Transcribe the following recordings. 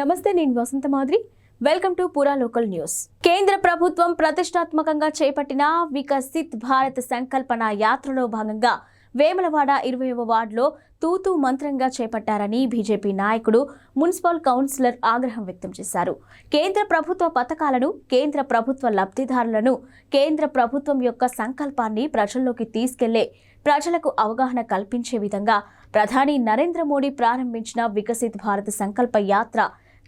నమస్తే నేను Vasantha Madiri. Welcome to Pura local news కేంద్ర ప్రభుత్వం ప్రతిష్టాత్మకంగా చేపట్టిన వికసిత్ భారత్ సంకల్పన యాత్రలో భాగంగా వేములవాడ ఇరవైవ వార్డులో తూతూ మంత్రంగా చేపట్టారని బీజేపీ నాయకుడు మున్సిపల్ కౌన్సిలర్ ఆగ్రహం వ్యక్తం చేశారు. కేంద్ర ప్రభుత్వ పథకాలను కేంద్ర ప్రభుత్వ లబ్ధిదారులను కేంద్ర ప్రభుత్వం యొక్క సంకల్పాన్ని ప్రజల్లోకి తీసుకెళ్ళే ప్రజలకు అవగాహన కల్పించే విధంగా ప్రధాని నరేంద్ర మోడీ ప్రారంభించిన వికసిత్ భారత్ సంకల్ప యాత్ర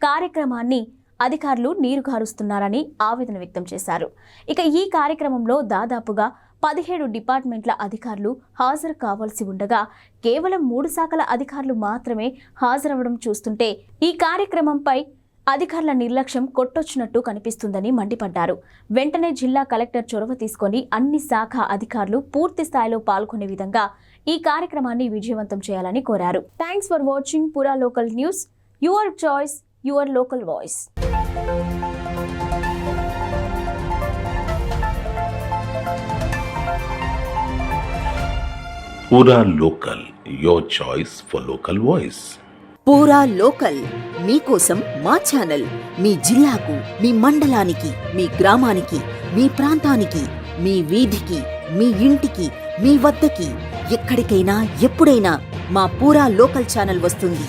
కార్యక్రమాన్ని అధికారులు నీరు కారుస్తున్నారని ఆవేదన వ్యక్తం చేశారు. ఇక ఈ కార్యక్రమంలో దాదాపుగా పదిహేడు డిపార్ట్మెంట్ల అధికారులు హాజరు కావాల్సి ఉండగా కేవలం మూడు శాఖల అధికారులు మాత్రమే హాజరవడం చూస్తుంటే ఈ కార్యక్రమంపై అధికారుల నిర్లక్ష్యం కొట్టొచ్చినట్టు కనిపిస్తుందని మండిపడ్డారు. వెంటనే జిల్లా కలెక్టర్ చొరవ తీసుకొని అన్ని శాఖ అధికారులు పూర్తి స్థాయిలో పాల్గొనే విధంగా ఈ కార్యక్రమాన్ని విజయవంతం చేయాలని కోరారు. Thanks for watching Pura local news your choice. Your local voice. Pura local your choice for local voice Pura local మీకోసం మా ఛానల్ మీ జిల్లాకు మీ మండలానికి మీ గ్రామానికి మీ ప్రాంతానికి మీ వీధికి మీ ఇంటికి మీ వద్దకి ఎక్కడికైనా ఎప్పుడైనా మా పూరా లోకల్ ఛానల్ వస్తుంది.